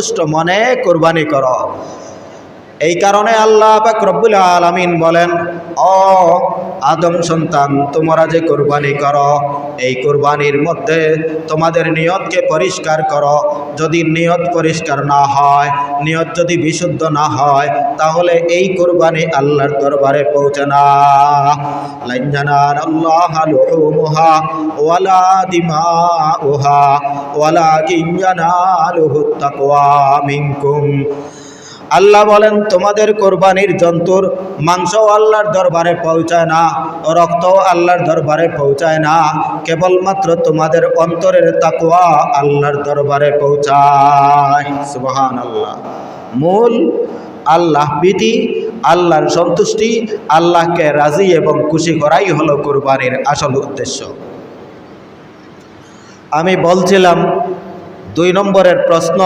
সন্তুষ্ট মনে কোরবানি করো। এই কারণে আল্লাহ পাক রব্বুল আলামিন বলেন, ও আদম সন্তান, তোমরা যে কোরবানি করো, এই কোরবানির মধ্যে তোমাদের নিয়তকে পরিষ্কার করো। যদি নিয়ত পরিষ্কার না হয়, নিয়ত যদি বিশুদ্ধ না হয়, তাহলে এই কোরবানি আল্লাহর দরবারে পৌঁছে না। ওয়ালা আল্লাহ বলেন, তোমাদের কোরবানির জন্তুর মাংস আল্লাহর দরবারে পৌঁছায় না রক্ত আল্লাহর দরবারে পৌঁছায় না। কেবলমাত্র তোমাদের অন্তরের তাকুয়া আল্লাহর দরবারে পৌঁছায়। সুবহান আল্লাহ মূল আল্লাহ বিধি, আল্লাহর সন্তুষ্টি, আল্লাহকে রাজি এবং খুশি করাই হলো কোরবানির আসল উদ্দেশ্য। আমি বলছিলাম, দুই নম্বরের প্রশ্ন